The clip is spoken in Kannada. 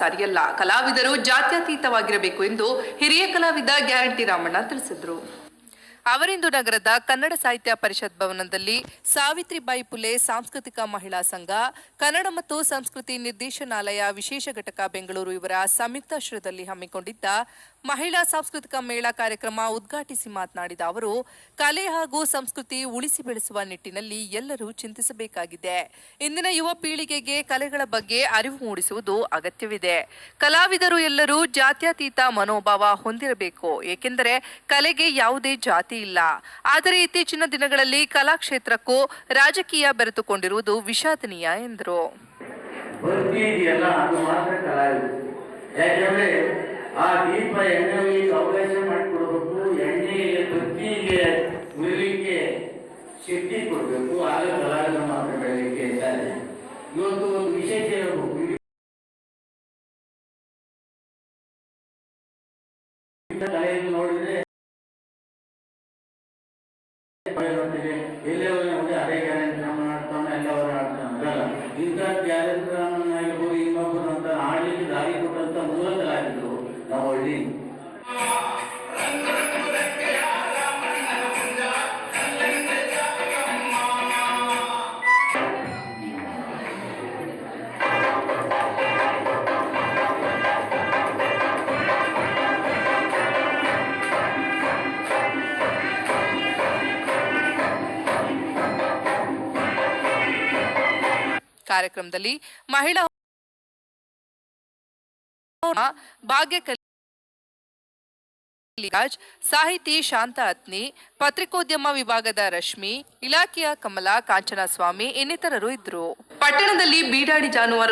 ಸರಿಯಲ್ಲ ಕಲಾವಿದರು ಜಾತ್ಯತೀತವಾಗಿರಬೇಕು ಎಂದು ಹಿರಿಯ ಕಲಾವಿದ ಗ್ಯಾರಂಟಿ ರಾಮಣ್ಣ ತಿಳಿಸಿದರು. ಅವರಿಂದು ನಗರದ ಕನ್ನಡ ಸಾಹಿತ್ಯ ಪರಿಷತ್ ಭವನದಲ್ಲಿ ಸಾವಿತ್ರಿಬಾಯಿ ಪುಲೆ ಸಾಂಸ್ಕೃತಿಕ ಮಹಿಳಾ ಸಂಘ, ಕನ್ನಡ ಮತ್ತು ಸಂಸ್ಕೃತಿ ನಿರ್ದೇಶನಾಲಯ ವಿಶೇಷ ಘಟಕ ಬೆಂಗಳೂರು ಇವರ ಸಂಯುಕ್ತಾಶ್ರಯದಲ್ಲಿ ಹಮ್ಮಿಕೊಂಡಿದ್ದ ಮಹಿಳಾ ಸಾಂಸ್ಕೃತಿಕ ಮೇಳ ಕಾರ್ಯಕ್ರಮ ಉದ್ಘಾಟಿಸಿ ಮಾತನಾಡಿದ ಅವರು, ಕಲೆ ಹಾಗೂ ಸಂಸ್ಕೃತಿ ಉಳಿಸಿ ಬೆಳೆಸುವ ನಿಟ್ಟಿನಲ್ಲಿ ಎಲ್ಲರೂ ಚಿಂತಿಸಬೇಕಾಗಿದೆ. ಇಂದಿನ ಯುವ ಪೀಳಿಗೆಗೆ ಕಲೆಗಳ ಬಗ್ಗೆ ಅರಿವು ಮೂಡಿಸುವುದು ಅಗತ್ಯವಿದೆ. ಕಲಾವಿದರು ಎಲ್ಲರೂ ಜಾತ್ಯತೀತ ಮನೋಭಾವ ಹೊಂದಿರಬೇಕು, ಏಕೆಂದರೆ ಕಲೆಗೆ ಯಾವುದೇ ಜಾತಿ ಇಲ್ಲ. ಆದರೆ ಇತ್ತೀಚಿನ ದಿನಗಳಲ್ಲಿ ಕಲಾಕ್ಷೇತ್ರಕ್ಕೂ ರಾಜಕೀಯ ಬೆರೆತುಕೊಂಡಿರುವುದು ವಿಷಾದನೀಯ ಎಂದರು. ಆ ದೀಪ ಎಣ್ಣೆ ಒಯ್ಯಲಿಕ್ಕೆ ಅವಕಾಶ ಮಾಡಿಕೊಡ್ಬೇಕು ಎಣ್ಣೆಗೆ ಭಕ್ತಿಗೆ ಉರಿಲಿಕ್ಕೆ ಶಕ್ತಿ ಕೊಡಬೇಕು, ಆಗ ಕಲಾವಿದ ಮಾತ್ರ ಇವತ್ತು ಒಂದು ವಿಶೇಷ ನೋಡಿದ್ರೆ, ಎಲ್ಲೇ ಹೋಗಿ ಅದೇ ಕಾರ್ಯಕ್ರಮದಲ್ಲಿ ಮಹಿಳಾ ಭಾಗ್ಯ ರಾಜ್ ಸಾಹಿತಿ ಶಾಂತ ಅತ್ನಿ, ಪತ್ರಿಕೋದ್ಯಮ ವಿಭಾಗದ ರಶ್ಮಿ, ಇಲಾಖೆಯ ಕಮಲಾ ಕಾಂಚನಸ್ವಾಮಿ ಇನ್ನಿತರರು ಇದ್ದರು. ಪಟ್ಟಣದಲ್ಲಿ ಬೀಡಾಡಿ ಜಾನುವಾರು